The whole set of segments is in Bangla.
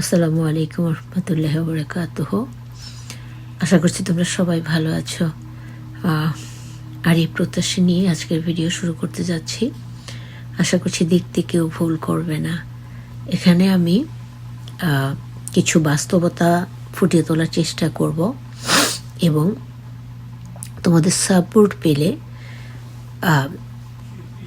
আসসালামু আলাইকুম রহমতুল্লাহ বরকাতুহ। আশা করছি তোমরা সবাই ভালো আছো। আর এই প্রত্যাশা নিয়ে আজকের ভিডিও শুরু করতে যাচ্ছি। আশা করছি দেখতে কেউ ভুল করবে না। এখানে আমি কিছু বাস্তবতা ফুটিয়ে তোলার চেষ্টা করব এবং তোমাদের সাপোর্ট পেলে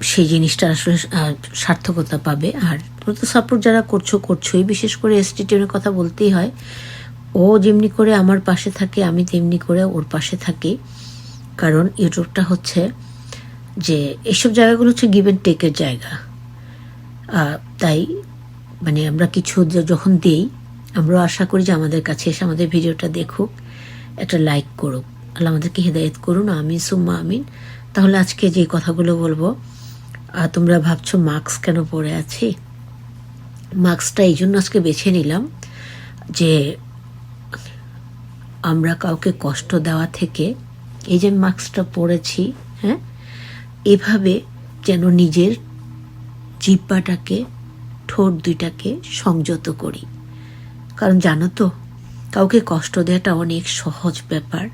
সেই জিনিসটা আসলে সার্থকতা পাবে। আর তো সাপোর্ট যারা করছ, করছোই। বিশেষ করে এসটিটিউনের কথা বলতেই হয়, ও যেমনি করে আমার পাশে থাকে, আমি তেমনি করে ওর পাশে থাকি। কারণ ইউটিউবটা হচ্ছে যে, এসব জায়গাগুলো হচ্ছে গিভ অ্যান্ড টেকের জায়গা। তাই মানে আমরা কিছু যখন দেই, আমরাও আশা করি যে আমাদের কাছে এসে আমাদের ভিডিওটা দেখুক, একটা লাইক করুক। আল্লাহ আমাদেরকে হেদায়েত করুন, আমিন, সুম্মা আমিন। তাহলে আজকে যে কথাগুলো বলব তোমরা ভাবছ মাস্ক কেন পরে আছি? মাস্কটা এই জন্য আজকে বেছে নিলাম যে আমরা কাউকে কষ্ট দেওয়া থেকে এই যে মাস্কটা পরেছি হ্যাঁ এভাবে যেন নিজের জিব্বাটাকে, ঠোঁট দুইটাকে সংযত করি। কারণ জানো তো, কাউকে কষ্ট দেওয়াটা অনেক সহজ ব্যাপার।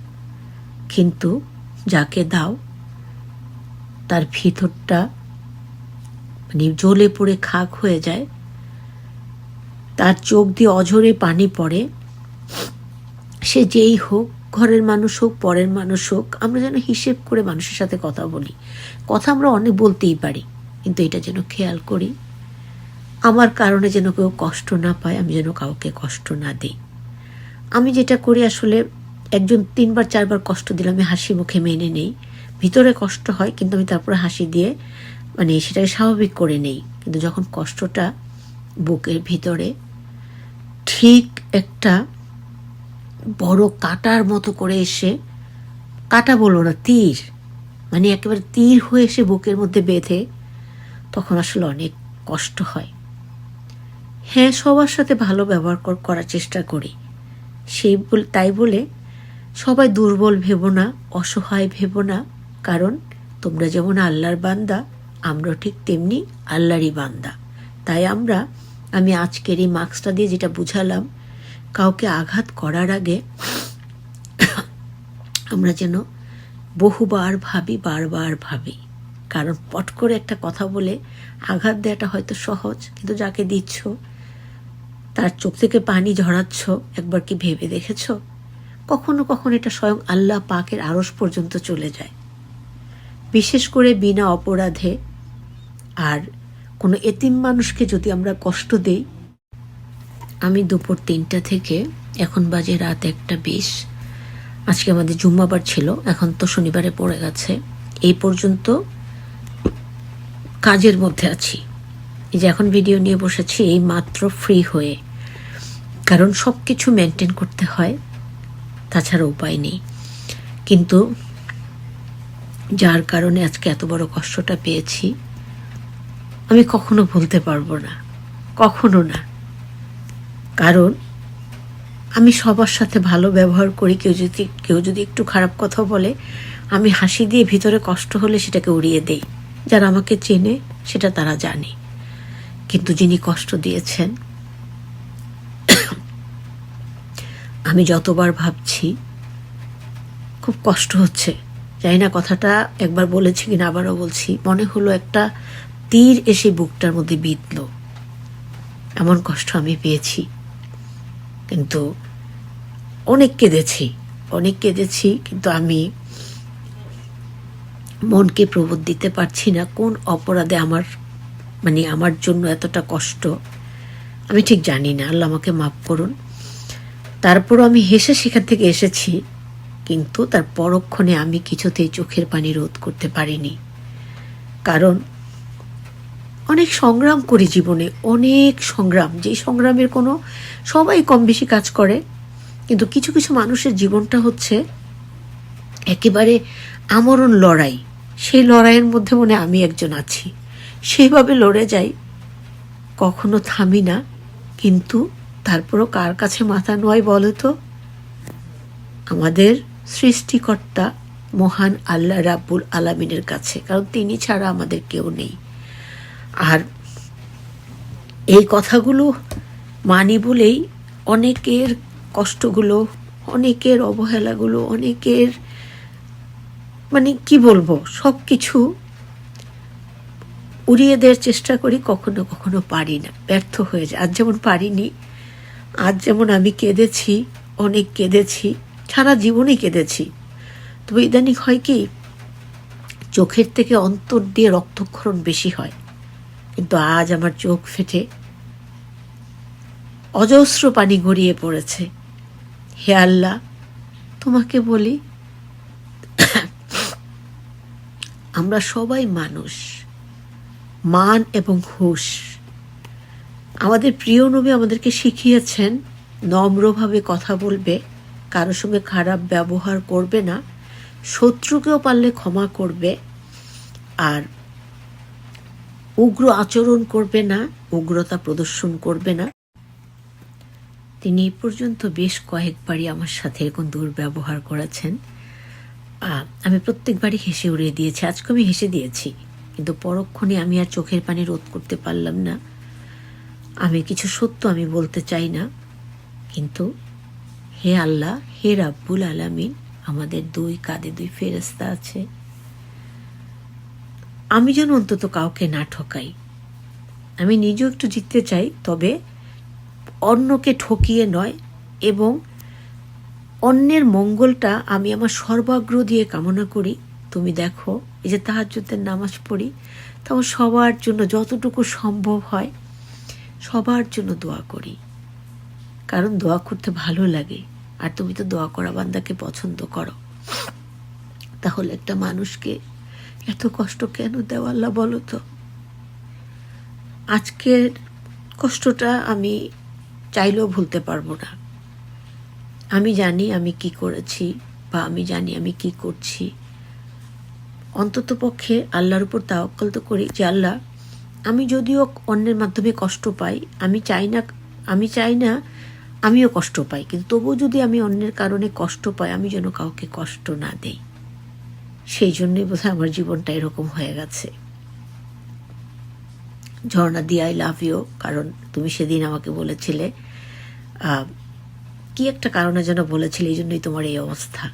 কিন্তু যাকে দাও, তার ভিতরটা মানে জ্বলে পড়ে খাক হয়ে যায়। তার চোখ দিয়ে অঝরে পানি পড়ে। সে যেই হোক, ঘরের মানুষ হোক, পরের মানুষ হোক, আমরা যেন হিসেব করে মানুষের সাথে কথা বলি। কথা আমরা অনেক বলতেই পারি, কিন্তু এটা যেন খেয়াল করি। আমার কারণে যেন কেউ কষ্ট না পায়, আমি যেন কাউকে কষ্ট না দিই। আমি যেটা করি আসলে, একজন তিনবার, চারবার কষ্ট দিলে আমি হাসি মুখে মেনে নেই। ভিতরে কষ্ট হয়, কিন্তু আমি তারপরে হাসি দিয়ে মানে সেটাকে স্বাভাবিক করে নেই। কিন্তু যখন কষ্টটা বুকের ভিতরে ঠিক একটা বড় কাটার মতো করে এসে, কাটা বলব না, তীর মানে একেবারে তীর হয়ে এসে বুকের মধ্যে বেঁধে, তখন আসলে অনেক কষ্ট হয়। হ্যাঁ সবার সাথে ভালো ব্যবহার করার চেষ্টা করি। সেই বল, তাই বলে সবাই দুর্বল ভেবো না, অসহায় ভেবো না, কারণ তোমরা যেমন আল্লাহর বান্দা আমরা ঠিক তেমনি আল্লাহরই বান্দা। তাই আমরা, আমি আজকের এই মার্কসটা দিয়ে যেটা বুঝালাম, কাউকে আঘাত করার আগে আমরা যেন বহুবার ভাবি, বারবার ভাবি। কারণ পট করে একটা কথা বলে আঘাত দেওয়াটা হয়তো সহজ, কিন্তু যাকে দিচ্ছ, তার চোখ থেকে পানি ঝরাচ্ছ, একবার কি ভেবে দেখেছ? কখনো কখনো এটা স্বয়ং আল্লাহ পাকের আড়স পর্যন্ত চলে যায়। বিশেষ করে বিনা অপরাধে আর কোনো এতিম মানুষকে যদি আমরা কষ্ট দেই, আমি দুপুর তিনটা থেকে এখন বাজে রাত একটা বিশ। আজকে আমাদের জুম্মাবার ছিল, এখন তো শনিবারে পড়ে গেছে। এই পর্যন্ত কাজের মধ্যে আছি। এই যে এখন ভিডিও নিয়ে বসেছি, এই মাত্র ফ্রি হয়ে। কারণ সব কিছু মেনটেন করতে হয়, তাছাড়া উপায় নেই। কিন্তু যার কারণে আজকে এত বড় কষ্টটা পেয়েছি আমি কখনো ভুলতে পারব না। কখনো না। কারণ, আমি সবার সাথে ভালো ব্যবহার করি, কেউ যদি কেউ যদি একটু খারাপ কথা বলে, আমি হাসি দিয়ে ভিতরে কষ্ট হলে সেটাকে উড়িয়ে দেই। যারা আমাকে চেনে, সেটা তারা জানে। কিন্তু যিনি কষ্ট দিয়েছেন, আমি যতবার ভাবছি, খুব কষ্ট হচ্ছে। জানি না, কথাটা একবার বলেছি কিনা, আবারও বলছি। মনে হলো একটা তীর এসে বুকটার মধ্যে বিঁধল। এমন কষ্ট আমি পেয়েছি। কিন্তু অনেক কেঁদেছি অনেক কেঁদেছি, কিন্তু আমি মনকে প্রবোধ দিতে পারছি না কোন অপরাধে আমার মানে আমার জন্য এতটা কষ্ট। আমি ঠিক জানি না, আল্লাহ আমাকে মাফ করুন। তারপরও আমি হেসে সেখান থেকে এসেছি, কিন্তু তার পরক্ষণে আমি কিছুতেই চোখের পানি রোধ করতে পারিনি। কারণ অনেক সংগ্রাম করি জীবনে, অনেক সংগ্রাম। যেই সংগ্রামের কোনো, সবাই কম বেশি কাজ করে, কিন্তু কিছু কিছু মানুষের জীবনটা হচ্ছে একেবারে আমরণ লড়াই। সেই লড়াইয়ের মধ্যে মনে আমি একজন আছি। সেইভাবে লড়ে যাই, কখনো থামি না, কিন্তু তারপরও কার কাছে মাথা নোয়াই বলো তো? আমাদের সৃষ্টিকর্তা মহান আল্লাহ রাব্বুল আলামিনের কাছে, কারণ তিনি ছাড়া আমাদের কেউ নেই। এই কথাগুলো মানি বলেই অনেকের কষ্টগুলো, অনেকের অবহেলাগুলো, অনেকের মানে কি বলব সব কিছু উড়িয়ে দেওয়ার চেষ্টা করি, কখনো কখনো পারি না, ব্যর্থ হয়ে যায়। আজ যেমন পারিনি, আজ যেমন আমি কেঁদেছি, অনেক কেঁদেছি, সারা জীবনই কেঁদেছি। তবে ইদানিং হয় কি, চোখের থেকে অন্তর দিয়ে রক্তক্ষরণ বেশি হয়। কিন্তু আজ আমার চোখ ফেটে অজস্র পানি গড়িয়ে পড়েছে। হে আল্লাহ, তোমাকে বলি, আমরা সবাই মানুষ, মান এবং হুশ। আমাদের প্রিয় নবী আমাদেরকে শিখিয়েছেন, নম্রভাবে কথা বলবে কারও সঙ্গে খারাপ ব্যবহার করবে না, শত্রুকেও পারলে ক্ষমা করবে, আর উগ্র আচরণ করবে না, উগ্রতা প্রদর্শন করবে না। তিনি এই পর্যন্ত বেশ কয়েকবারই আমার সাথে এরকম দুর্ব্যবহার করেছেন। আমি প্রত্যেকবারই হেসে উড়িয়ে দিয়েছি। আজকে আমি হেসে দিয়েছি, কিন্তু পরক্ষণে আমি আর চোখের পানি রোধ করতে পারলাম না। আমি কিছু সত্য আমি বলতে চাই না, কিন্তু হে আল্লাহ, হে রাব্বুল আলামিন, আমাদের দুই কাঁধে দুই ফেরেস্তা আছে। আমি যেন অন্তত কাউকে না ঠকাই। আমি নিজেও একটু জিততে চাই, তবে অন্যকে ঠকিয়ে নয় এবং অন্যের মঙ্গলটা আমি আমার সর্বাগ্র দিয়ে কামনা করি। তুমি দেখো, এই যে তাহাজ্জুদের নামাজ পড়ি তখন সবার জন্য যতটুকু সম্ভব হয়, সবার জন্য দোয়া করি। কারণ দোয়া করতে ভালো লাগে, আর তুমি তো দোয়া করা বান্দাকে পছন্দ করো। তাহলে একটা মানুষকে এত কষ্ট কেন দেওয়া আল্লাহ, বলো তো? আজকের কষ্টটা আমি চাইলেও ভুলতে পারব না। আমি জানি আমি কি করেছি বা আমি জানি আমি কি করছি। অন্তত পক্ষে আল্লাহর উপর তাওয়াক্কাল তো করি যে, আল্লাহ, আমি যদিও অন্যের মাধ্যমে কষ্ট পাই, আমি চাই না, আমি চাই না আমিও কষ্ট পাই। কিন্তু তবুও যদি আমি অন্যের কারণে কষ্ট পাই, আমি যেন কাউকে কষ্ট না দেই। সেই জন্যই বোধহয় আমার জীবনটা এরকম হয়ে গেছে। ঝর্ণা দি আই লাভ ইউ কারণ তুমি সেদিন আমাকে বলেছিলে কি একটা কারণে যেন বলেছিলে, এই জন্যই তোমার এই অবস্থা।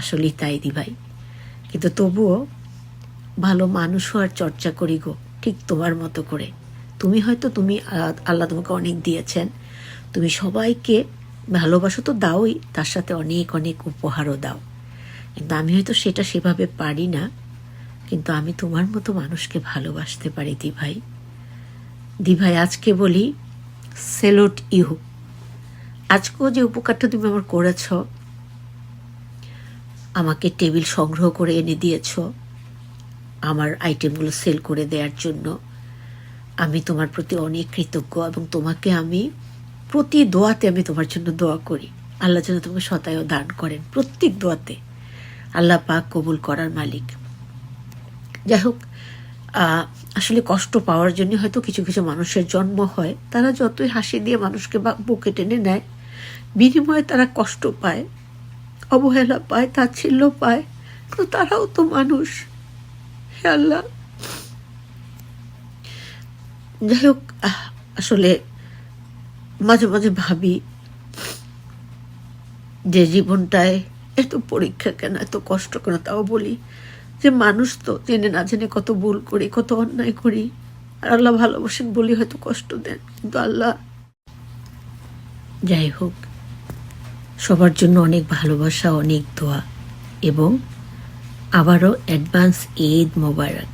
আসলেই তাই দি ভাই কিন্তু তবুও ভালো মানুষ হওয়ার চর্চা করি গো, ঠিক তোমার মতো করে। তুমি হয়তো, তুমি আল্লাহ তোমাকে অনেক দিয়েছেন। তুমি সবাইকে ভালোবাসো তো দাওই, তার সাথে অনেক অনেক উপহারও দাও। কিন্তু আমি হয়তো সেটা সেভাবে পারি না, কিন্তু আমি তোমার মতো মানুষকে ভালোবাসতে পারি, দিভাই। দিভাই, আজকে বলি, সেলোট ইউ আজকেও যে উপকারটা তুমি আমার করেছ, আমাকে টেবিল সংগ্রহ করে এনে দিয়েছ, আমার আইটেমগুলো সেল করে দেওয়ার জন্য, আমি তোমার প্রতি অনেক কৃতজ্ঞ এবং তোমাকে আমি প্রতি দোয়াতে আমি তোমার জন্য দোয়া করি। আল্লাহ যেন তোমাকে শতায়ও দান করেন প্রত্যেক দোয়াতে। আল্লাহ পাক কবুল করার মালিক। যাই হোক আসলে কষ্ট পাওয়ার জন্য হয়তো কিছু কিছু মানুষের জন্ম হয়। তারা যতই হাসি দিয়ে মানুষকে বুকে টেনে নেয়, বিনিময়ে তারা কষ্ট পায়, অবহেলা পায়, তাচ্ছিল্য পায়। কিন্তু তারাও তো মানুষ। হে আল্লাহ। যাই হোক আসলে মাঝে মাঝে ভাবি যে জীবনটায় এত পরীক্ষা কেন, এত কষ্ট কেন? তাও বলি যে মানুষ তো জেনে না জেনে কত ভুল করি, কত অন্যায় করি। আর আল্লাহ ভালোবাসেন বলি হয়তো কষ্ট দেন, কিন্তু আল্লাহ যাই হোক, সবার জন্য অনেক ভালোবাসা, অনেক দোয়া এবং আবারও অ্যাডভান্স ঈদ মোবারক।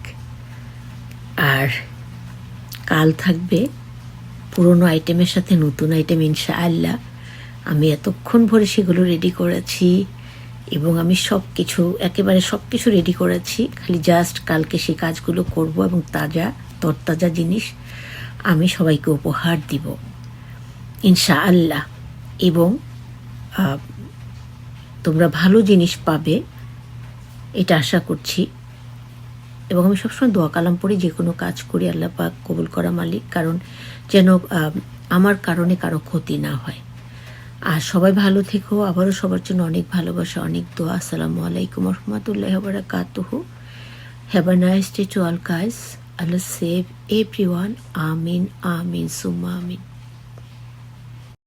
আর কাল থাকবে পুরনো আইটেমের সাথে নতুন আইটেম ইনশাআল্লাহ। আমি এতক্ষণ ভরে সেগুলো রেডি করেছি। এবং আমি সব কিছু একেবারে সব কিছু রেডি করেছি। খালি জাস্ট কালকে সেই কাজগুলো করব এবং তাজা, তরতাজা জিনিস আমি সবাইকে উপহার দিব। ইনশাআল্লাহ। এবং তোমরা ভালো জিনিস পাবে, এটা আশা করছি। এবং আমি সবসময় দোয়া কালাম পড়ি, যে কোনো কাজ করি, আল্লাহ পাক কবুল করা মালিক। কারণ যেন আমার কারণে কারও ক্ষতি না হয়। আর সবাই ভালো থেকো। আবারও সবার জন্য অনেক ভালোবাসা, অনেক দোয়া। আসসালামু আলাইকুম রহমতুল্লাহ বারাকাতুহ have a nice day to all guys Allah save everyone আমিন আমিন সুম্মা আমিন